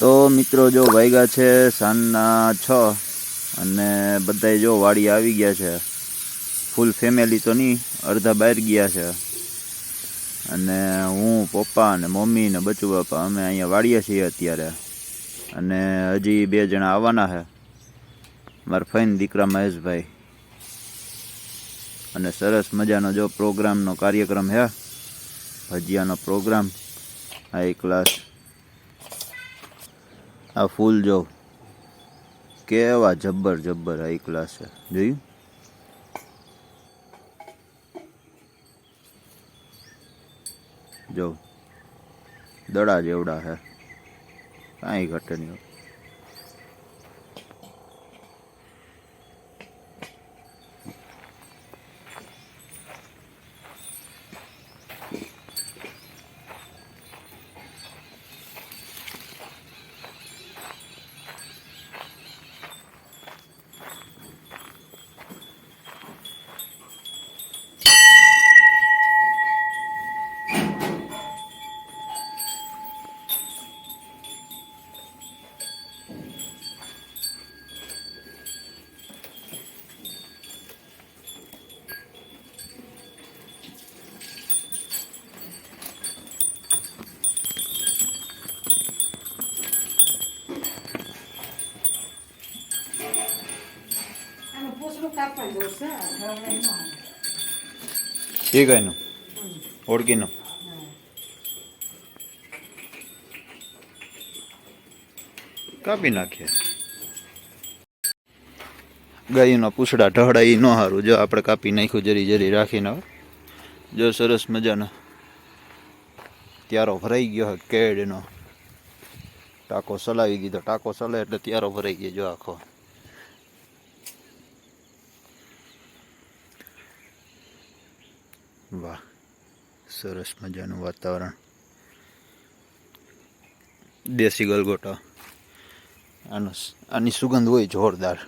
તો મિત્રો જો વાગ્યા છે સાંજના છ અને બધાય જો વાડી આવી ગયા છે. ફૂલ ફેમિલી તો નહીં અડધા બહાર ગયા છે. અને હું, પપ્પા અને મમ્મી ને બચુ બાપા, અમે અહીંયા વાડીએ છીએ અત્યારે. અને હજી બે જણા આવવાના છે. મારા ફઈન દીકરા મહેશભાઈ. અને સરસ મજાનો જો પ્રોગ્રામનો કાર્યક્રમ છે. ભજીયાનો પ્રોગ્રામ. હાઈ ક્લાસ આ ફૂલ જો કેવા જબ્બર જબ્બર હાઈ ક્લાસ છે. જોયું? જો દડા જેવડા છે. કાંઈ ઘટે નહીં. એ કઈનું ઓળખીનું કાપી નાખીએ. ગાયના પૂછડા ઢહડા એ ન સારું જો આપણે કાપી નાખ્યું, જરી જરી રાખીને જો સરસ મજાનો ત્યારો ભરાઈ ગયો કેડનો ટાંકો સલાવી દીધો. ટાંકો સલાય એટલે ત્યારો ભરાઈ ગયો, જો આખો. વાહ, સરસ મજાનું વાતાવરણ. દેશી ગલગોટા. આનો આની સુગંધ હોય જોરદાર.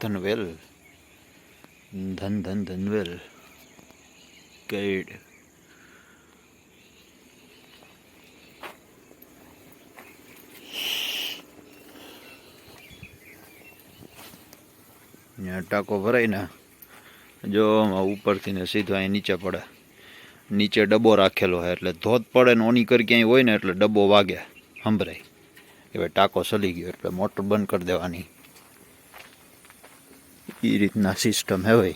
ધનવેલ. ધન ધન, ધનવેલ. કેડ ટાંકો ભરાય ને, જો ઉપરથી ને સીધો અહીં નીચે પડે. નીચે ડબ્બો રાખેલો હોય એટલે ધોધ પડે ને ઓની કરી ક્યાંય હોય ને એટલે ડબ્બો વાગે, સંભળાય. ભાઈ ટાંકો સલી ગયો એટલે મોટર બંધ કરી દેવાની. એ રીતના સિસ્ટમ હે ભાઈ.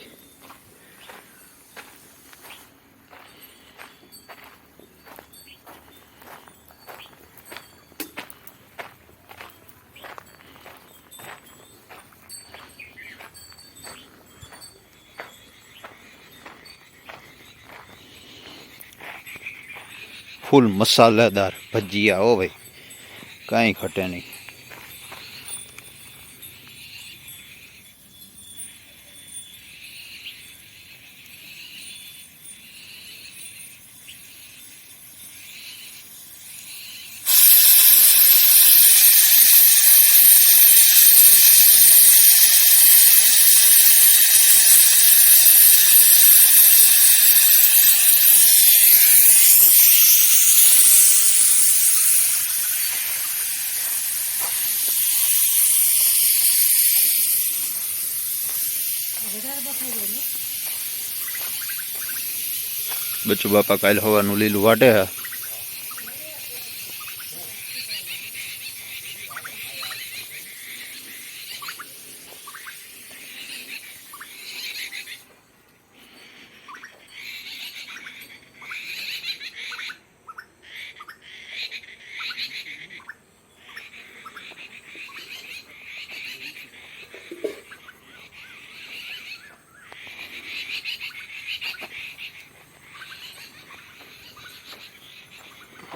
ફૂલ મસાલેદાર ભજીયા હો કાંઈ ઘટે નહીં. બચ્ચુ બાપા કાલે હવાનું લીલું વાટે હે બાકી હે આ કૃષ્ણ ફળ થઈ ગયું ને પાણી પાવશે હા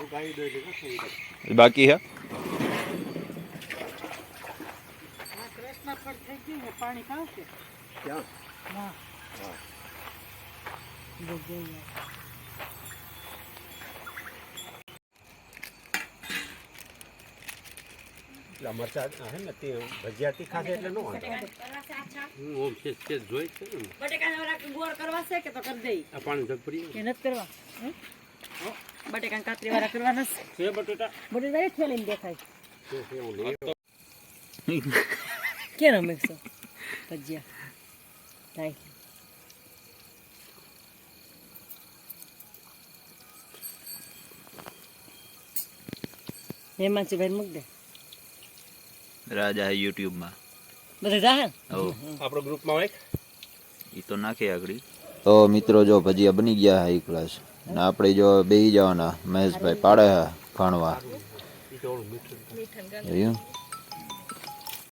જગ્યાએ. એટલે મરચા હે ને તે ભજીયા તીખા એટલે ન હું ઓમ છે છે જોઈ છે ને. બટેકાના ગોળ કરવા છે કે તો કરી દઈ? આ પાણી જગ પડી કે નથી કરવા? હે? બટેકાના કાતરી વાળા કરવાના છે છે બટેટા બટેટા એ થેલીને દેખાય છે છે હું લઈ આવ્યો. કે રમે છો ભજીયા થાય હેમાંચી ભાઈ મૂક દે રાજા હે યુટ્યુબમાં બધા જાહે હો આપણો ગ્રુપમાં હોય એ તો નાખે આગળ તો મિત્રો જો ભજીયા બની ગયા હાઈ ક્લાસ અને આપણે જો બે જવાના મહેશભાઈ પાડે ભણવા.